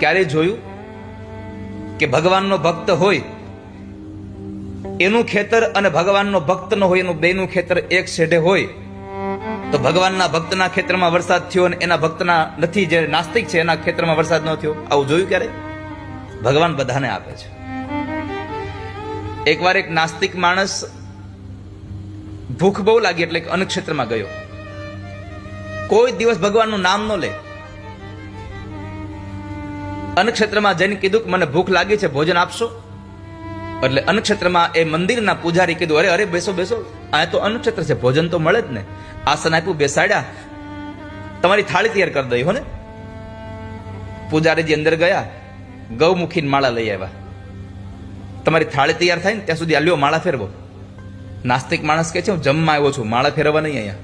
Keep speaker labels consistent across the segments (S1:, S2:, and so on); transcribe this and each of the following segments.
S1: ક્યારે જોયું કે ભગવાનનો ભક્ત હોય, એનું ખેતર અને ભગવાનનો ભક્ત ન હોય, એનું બેનું ખેતર એક શેઢે હોય, તો ભગવાનના ભક્તના ખેતરમાં વરસાદ થયો અને એના ભક્તના નથી, જે નાસ્તિક છે, એના ખેતરમાં વરસાદ ન થયો. આવું જોયું ક્યારે? ભગવાન બધાને આપે છે. એકવાર એક નાસ્તિક માણસ ભૂખ બહુ લાગી એટલે અન્ન ક્ષેત્રમાં ગયો. કોઈ દિવસ ભગવાનનું નામ ન લે. અન્ન ક્ષેત્રમાં જઈને કીધું કે મને ભૂખ લાગી છે, ભોજન આપશો? એટલે અન્નક્ષેત્રમાં એ મંદિરના પૂજારી કીધું, અરે અરે, બેસો બેસો. આ તો અન્નક્ષેત્ર છે, ભોજન તો મળે જ ને. આસન આપ્યું, બેસાડ્યા. તમારી થાળી તૈયાર કરી દઈ, હો ને? પૂજારીજી અંદર ગયા ગૌમુખી માળા લઈ આવ્યા. તમારી થાળી તૈયાર થાય ને, ત્યાં સુધી આલ્યો માળા ફેરવો. નાસ્તિક માણસ કહે છે, હું જમવા આવ્યો છું, માળા ફેરવવા નહીં અહીંયા.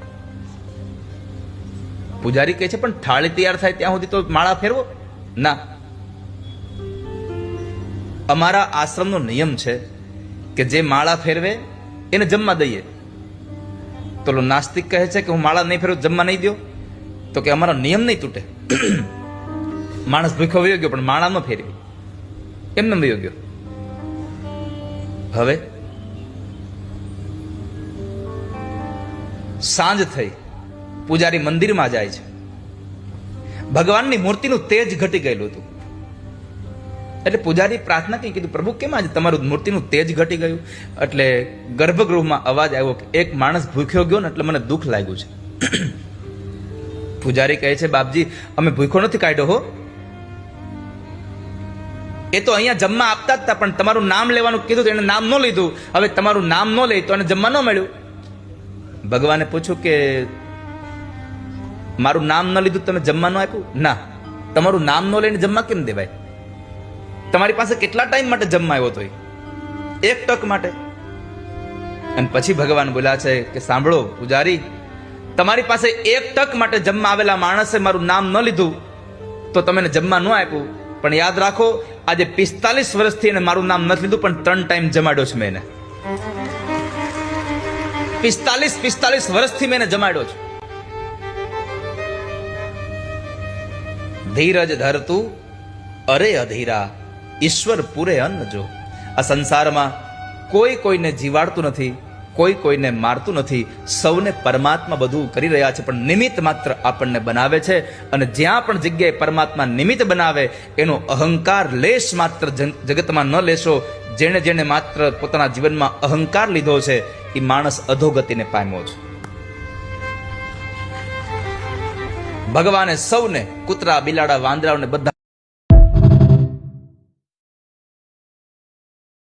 S1: પૂજારી કહે છે, પણ થાળી તૈયાર થાય ત્યાં સુધી તો માળા ફેરવો. ના અમારા આશ્રમનો નિયમ છે કે જે માળા ફેરવે, એને જમવા દઈએ. તો નાસ્તિક કહે છે કે હું માળા નહીં ફેરવું, જમવા નહીં દો. તો કે અમારો નિયમ નહીં તૂટે. માણસ ભૂખો વયો ગયો, પણ માળા ન ફેરવી. એમને વયો ગયો. હવે સાંજ થઈ, પૂજારી મંદિરમાં જાય છે. ભગવાનની મૂર્તિનું તેજ ઘટી ગયેલું હતું. એટલે પૂજારી પ્રાર્થના કઈ કીધું, પ્રભુ, કેમ આજે તમારું મૂર્તિનું તેજ ઘટી ગયું? એટલે ગર્ભગૃહમાં અવાજ આવ્યો કે, એક માણસ ભૂખ્યો ગયો ને એટલે મને દુઃખ લાગ્યું છે. પૂજારી કહે છે, બાપજી, અમે ભૂખ્યો નથી કાઢ્યો હો. એ તો અહીંયા જમવા આપતા હતા, પણ તમારું નામ લેવાનું કીધું એને નામ ન લીધું. હવે તમારું નામ ન લે તો એને જમવા ન મળ્યું. ભગવાને પૂછ્યું કે, મારું નામ ન લીધું તમે જમવા ન આપ્યું? ના, તમારું નામ ન લઈને જમવા કેમ દેવાય? તમારી પાસે કેટલા ટાઈમ માટે જમવા આવ્યો તો એક ટક માટે. અને પછી ભગવાન બોલ્યા છે કે સાંભળો, પૂજારી, તમારી પાસે એક ટક માટે જમવા આવેલા માણસે મારું નામ ન લીધું તો તમે જમવા ન આપ્યું. પણ યાદ રાખો, આજે પિસ્તાલીસ વર્ષથી એને મારું નામ નથી લીધું, પણ ત્રણ ટાઈમ જમાડ્યો છે મેં પિસ્તાલીસ પિસ્તાલીસ વર્ષથી મેં એને જમાડ્યો છું. ધીરજ ધરતું, અરે અધીરા ઈશ્વર પૂરે અન્ન જો. આ સંસારમાં કોઈ કોઈને જીવાડતું નથી, કોઈ કોઈને મારતું નથી. સૌને પરમાત્મા બધું કરી રહ્યા છે, પણ નિમિત્ત માત્ર આપણને બનાવે છે અને જ્યાં પણ જગ્યાએ પરમાત્મા નિમિત્ત બનાવે, એનો અહંકાર લેશ માત્ર જગતમાં ન લેશો. જેણે જેણે માત્ર પોતાના જીવનમાં અહંકાર લીધો છે એ માણસ અધોગતિને પામ્યો છે. ભગવાને સૌને કૂતરા, બિલાડા, વાંદરાઓને બધા